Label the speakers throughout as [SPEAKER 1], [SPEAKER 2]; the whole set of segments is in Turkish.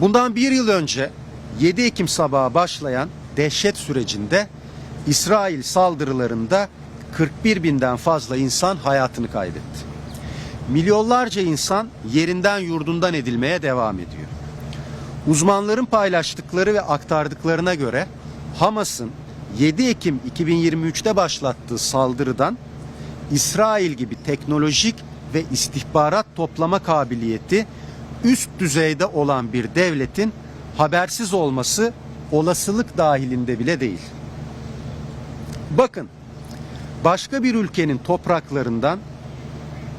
[SPEAKER 1] Bundan bir yıl önce 7 Ekim sabahı başlayan dehşet sürecinde İsrail saldırılarında 41 binden fazla insan hayatını kaybetti. Milyonlarca insan yerinden yurdundan edilmeye devam ediyor. Uzmanların paylaştıkları ve aktardıklarına göre Hamas'ın 7 Ekim 2023'te başlattığı saldırıdan İsrail gibi teknolojik ve istihbarat toplama kabiliyeti üst düzeyde olan bir devletin habersiz olması olasılık dahilinde bile değil. Bakın başka bir ülkenin topraklarından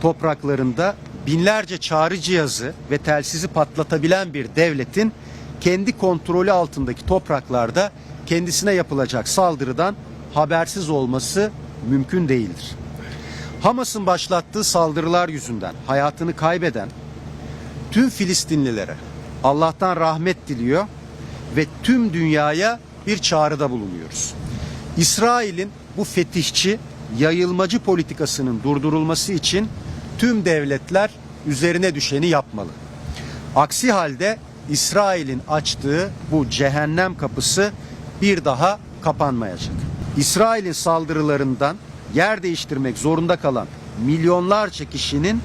[SPEAKER 1] topraklarında binlerce çağrı cihazı ve telsizi patlatabilen bir devletin kendi kontrolü altındaki topraklarda kendisine yapılacak saldırıdan habersiz olması mümkün değildir. Hamas'ın başlattığı saldırılar yüzünden hayatını kaybeden tüm Filistinlilere Allah'tan rahmet diliyor ve tüm dünyaya bir çağrıda bulunuyoruz. İsrail'in bu fetihçi, yayılmacı politikasının durdurulması için tüm devletler üzerine düşeni yapmalı. Aksi halde İsrail'in açtığı bu cehennem kapısı bir daha kapanmayacak. İsrail'in saldırılarından yer değiştirmek zorunda kalan milyonlarca kişinin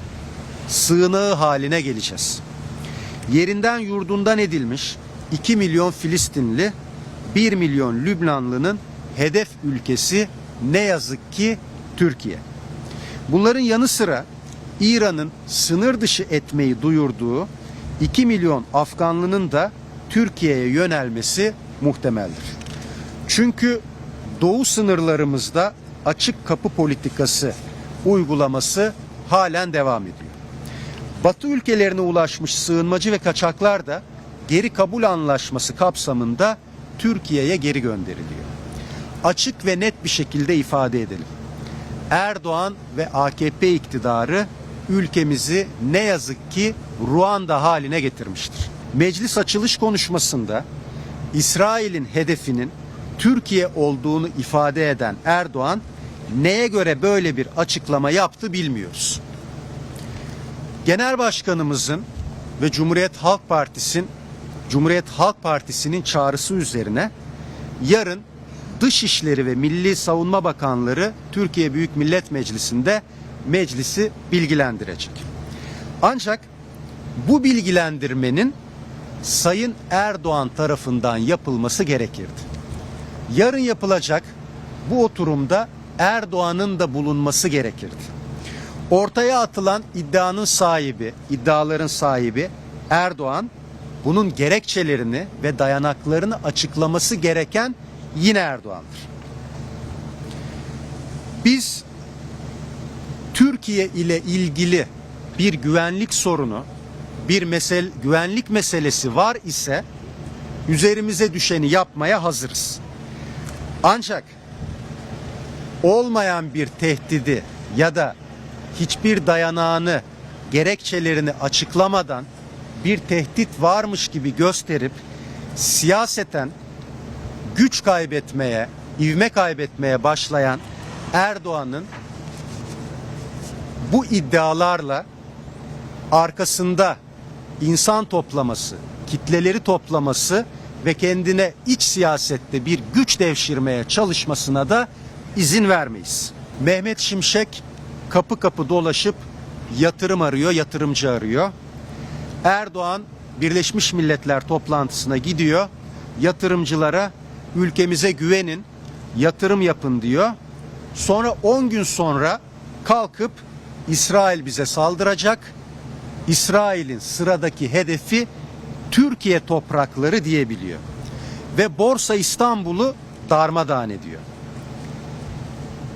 [SPEAKER 1] sığınağı haline geleceğiz. Yerinden yurdundan edilmiş 2 milyon Filistinli, 1 milyon Lübnanlı'nın hedef ülkesi ne yazık ki Türkiye. Bunların yanı sıra İran'ın sınır dışı etmeyi duyurduğu 2 milyon Afganlının da Türkiye'ye yönelmesi muhtemeldir. Çünkü doğu sınırlarımızda açık kapı politikası uygulaması halen devam ediyor. Batı ülkelerine ulaşmış sığınmacı ve kaçaklar da geri kabul anlaşması kapsamında Türkiye'ye geri gönderiliyor. Açık ve net bir şekilde ifade edelim. Erdoğan ve AKP iktidarı ülkemizi ne yazık ki Ruanda haline getirmiştir. Meclis açılış konuşmasında İsrail'in hedefinin Türkiye olduğunu ifade eden Erdoğan neye göre böyle bir açıklama yaptı bilmiyoruz. Genel Başkanımızın ve Cumhuriyet Halk Partisi'nin Cumhuriyet Halk Partisi'nin çağrısı üzerine yarın Dışişleri ve Milli Savunma Bakanları Türkiye Büyük Millet Meclisi'nde meclisi bilgilendirecek. Ancak bu bilgilendirmenin Sayın Erdoğan tarafından yapılması gerekirdi. Yarın yapılacak bu oturumda Erdoğan'ın da bulunması gerekirdi. Ortaya atılan iddianın sahibi, iddiaların sahibi Erdoğan bunun gerekçelerini ve dayanaklarını açıklaması gereken yine Erdoğan'dır. Biz Türkiye ile ilgili bir güvenlik sorunu, bir mesel güvenlik meselesi var ise üzerimize düşeni yapmaya hazırız. Ancak olmayan bir tehdidi ya da hiçbir dayanağını, gerekçelerini açıklamadan bir tehdit varmış gibi gösterip siyaseten güç kaybetmeye, ivme kaybetmeye başlayan Erdoğan'ın bu iddialarla arkasında insan toplaması, kitleleri toplaması ve kendine iç siyasette bir güç devşirmeye çalışmasına da izin vermeyiz. Mehmet Şimşek kapı kapı dolaşıp yatırım arıyor, yatırımcı arıyor. Erdoğan Birleşmiş Milletler toplantısına gidiyor. Yatırımcılara ülkemize güvenin, yatırım yapın diyor. Sonra 10 gün sonra kalkıp İsrail bize saldıracak. İsrail'in sıradaki hedefi Türkiye toprakları diyebiliyor. Ve Borsa İstanbul'u darmadağın ediyor.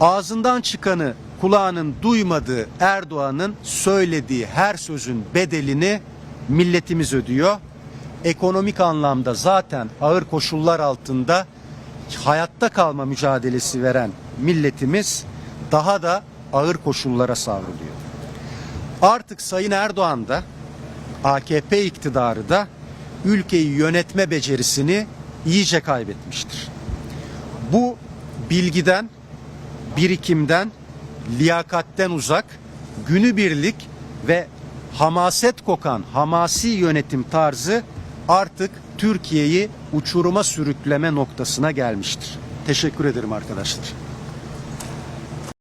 [SPEAKER 1] Ağzından çıkanı kulağının duymadığı Erdoğan'ın söylediği her sözün bedelini milletimiz ödüyor. Ekonomik anlamda zaten ağır koşullar altında hayatta kalma mücadelesi veren milletimiz daha da ağır koşullara savruluyor. Artık Sayın Erdoğan da AKP iktidarı da ülkeyi yönetme becerisini iyice kaybetmiştir. Bu bilgiden, birikimden, liyakatten uzak, günübirlik ve hamaset kokan hamasi yönetim tarzı artık Türkiye'yi uçuruma sürükleme noktasına gelmiştir. Teşekkür ederim arkadaşlar.